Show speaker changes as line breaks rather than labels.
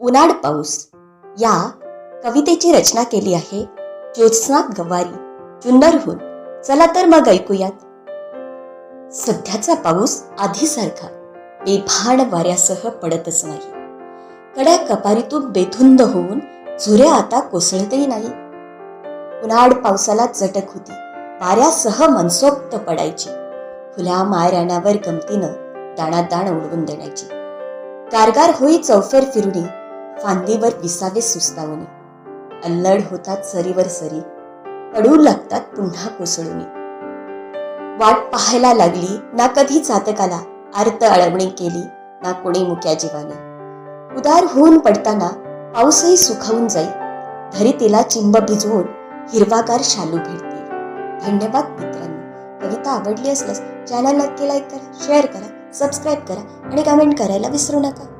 उन्हाळ पाऊस. या कवितेची रचना केली आहे ज्योत्स्नात गवारी जुन्नरहून. चला तर मग ऐकूयात. सध्याचा पाऊस आधीसारखा बेभाड वाऱ्यासह पडतच नाही. कड्या कपारीतून बेधुंद होऊन झुऱ्या आता कोसळतही नाही. उन्हाळ पावसाला चटक होती वाऱ्यासह मनसोक्त पडायची. खुल्या मायरानावर गमतीनं दाणादाण उडवून देण्याची. गारगार होई चौफेर फिरुनी फांदीवर विसावे सुस्तावणे. अल्लड होतात सरीवर सरी. पडू लागतात पुन्हा कोसळून. वाट पाहायला लागली ना कधी चातकाला. आर्त अळवणी केली ना कोणी मुक्या जीवाने. उदार होऊन पडताना पाऊसही सुखावून जाई. धरितीला चिंब भिजवून हिरवागार शालू भेटतील. धन्यवाद मित्रांनो. कविता आवडली असल्यास चॅनल नक्की लाईक करा शेअर करा सबस्क्राईब करा आणि कमेंट करायला विसरू नका.